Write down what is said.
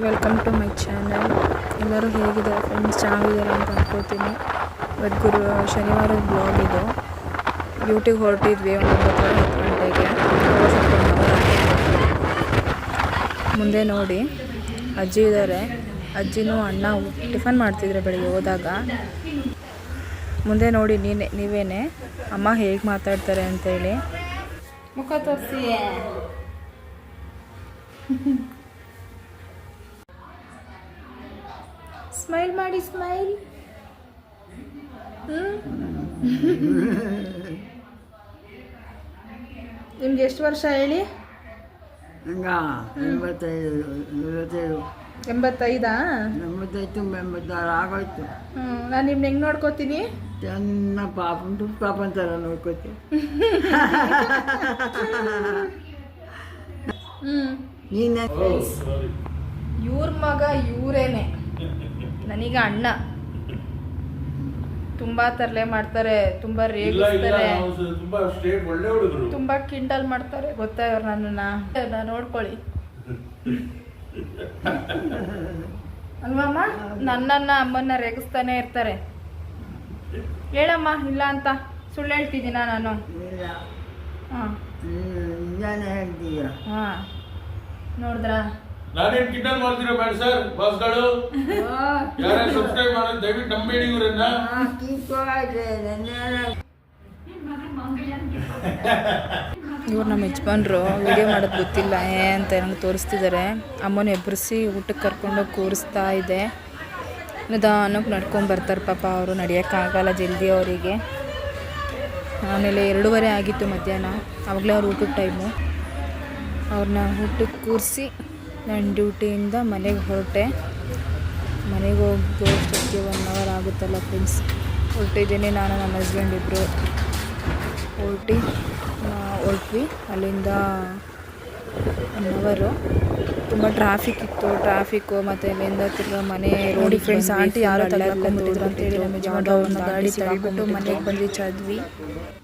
Welcome to my channel ಎಲ್ಲರೂ ಹೇಗಿದ್ದಾರೆ friends ಚೆನ್ನಾಗಿದ್ದಾರೆ ಅಂತ ಅನ್ಕೋತೀನಿ. ಇವತ್ತು ಗುರು, ಶನಿವಾರದ ಬ್ಲಾಗ್ ಇದು. ಡ್ಯೂಟಿಗೆ ಹೊರಟಿದ್ವಿ ಒಂದು ಹತ್ತು ಗಂಟೆಗೆ. ಮುಂದೆ ನೋಡಿ. ಅಜ್ಜಿ ಇದ್ದಾರೆ ಅಜ್ಜಿನೂ ಅಣ್ಣ ಟಿಫನ್ ಮಾಡ್ತಿದ್ರೆ ಬೆಳಿಗ್ಗೆ ಹೋದಾಗ. ಮುಂದೆ ನೋಡಿ ನೀನೆ, ನೀವೇನೆ? ಅಮ್ಮ ಹೇಗೆ ಮಾತಾಡ್ತಾರೆ ಅಂತೇಳಿ. ಮುಖ ತೋರಿಸಿ ಸ್ಮೈಲ್ ಮಾಡಿ ಸ್ಮೈಲ್ ನಿಮ್ಗೆ ಎಷ್ಟು ವರ್ಷ ಹೇಳಿ? ಹಂಗ ಎಂಬತ್ತೈದು ನಲವತ್ತೈದು ಎಂಬತ್ತೈದಾ? ಎಂಬತ್ತೈದು ತುಂಬ ಎಂಬತ್ತಾರು ಆಗೋಯ್ತು. ಹ್ಞೂ ನಾನು ನಿಮ್ನ ಹೆಂಗೆ ನೋಡ್ಕೋತೀನಿ? ಚೆನ್ನ ಪಾಪ ಪಾಪನ್ ಥರ ನೋಡ್ಕೋತೀನಿ. ಹ್ಞೂ ನೀನೆ? ಇವ್ರ ಮಗ ಇವರೇನೆ. ನನಗೆ ಅಣ್ಣ. ತುಂಬಾ ತರಲೆ ಮಾಡ್ತಾರೆ ತುಂಬಾ ರೇಗಿಸ್ತಾರೆ. ತುಂಬಾ ಸ್ಟ್ರೇಟ್ ಒಳ್ಳೆ ಹುಡುಗರು. ತುಂಬಾ ಕಿಂಡಲ್ ಮಾಡ್ತಾರೆ ಗೊತ್ತಾ ಇವ್ರು ನನ್ನನ್ನ. ನಾ ನೋಡ್ಕೊಳ್ಳಿ. ಅಲ್ವಮ್ಮ? ನನ್ನನ್ನ ಅಮ್ಮನ್ನ ರೇಗಿಸ್ತಾನೆ ಇರ್ತಾರೆ. ಹೇಳಮ್ಮ ಇಲ್ಲ ಅಂತ. ಸುಳ್ಳು ಹೇಳ್ತಿದ್ದೀನ ನಾನು? ಇಲ್ಲ. ಹಾಂ. ನೀನು ನಿಜಾನೇ ಹೇಳ್ತೀಯ. ಹಾಂ. ನೋಡಿದ್ರಾ? ನಾನೇನ್ ಕಿಡ್ನಾಪ್ ಮಾಡ್ತೀರಾ ಬೇಡ ಸರ್ ಬಾಸ್ಗಳು. ಯಾರು ಸಬ್ಸ್ಕ್ರೈಬ್ ಮಾಡೋದು ದಯವಿಟ್ಟು ನಂಬೇಡಿ ಇವರನ್ನ. ಇವ್ರು ನಮ್ಮ ಯಜಮಾನ್ರು ವಿಡಿಯೋ ಮಾಡೋದು ಗೊತ್ತಿಲ್ಲ ಏ ಅಂತ ನಂಗೆ ತೋರಿಸ್ತಿದ್ದಾರೆ ಅಮ್ಮನ ಎಬ್ಬರಿಸಿ ಊಟಕ್ಕೆ ಕರ್ಕೊಂಡೋಗಿ ಕೂರಿಸ್ತಾ ಇದೆ. ನಿಧಾನಕ್ಕೆ ನಡ್ಕೊಂಡು ಬರ್ತಾರೆ ಪಾಪ ಅವರು ನಡೆಯೋಕ್ಕಾಗಲ್ಲ ಜಲ್ದಿ ಅವರಿಗೆ. ಆಮೇಲೆ ಎರಡೂವರೆ ಆಗಿತ್ತು ಮಧ್ಯಾಹ್ನ ಆವಾಗಲೇ ಅವ್ರು ಊಟದ ಟೈಮು ಅವ್ರನ್ನ ಊಟಕ್ಕೆ ಕೂರಿಸಿ ನಾನು ಡ್ಯೂಟಿಯಿಂದ ಮನೆಗೆ ಹೊರಟೆ. ಮನೆಗೆ ಹೋಗೋ ಅಷ್ಟೊತ್ತಿಗೆ ಒನ್ ಅವರ್ ಆಗುತ್ತಲ್ಲ ಫ್ರೆಂಡ್ಸ್ ಹೊರಟಿದ್ದೀನಿ ನಾನು ನಮ್ಮ ಹಸ್ಬೆಂಡ್ ಇಬ್ಬರು ಹೊರಟಿ ಹೊರಟ್ವಿ. ಅಲ್ಲಿಂದ ಒನ್ ಅವರು ತುಂಬ ಟ್ರಾಫಿಕ್ ಇತ್ತು ಟ್ರಾಫಿಕ್ಕು ಮತ್ತು ಅಲ್ಲಿಂದ ತಿರ್ಗ ಮನೆ ರೋಡಿ ಫ್ರೆಂಡ್ಸ್ ಆಂಟಿ ಯಾರೋ ತಗೊಂಡ್ಬಿಟ್ಟಿದ್ರು ಅಂತೇಳಿ ನಮಗೆ ಜಾಗ ಒಂದು ಗಾಡಿ ತಗೊಂಡು ಮನೆಗೆ ಬಂದು ಚದ್ವಿ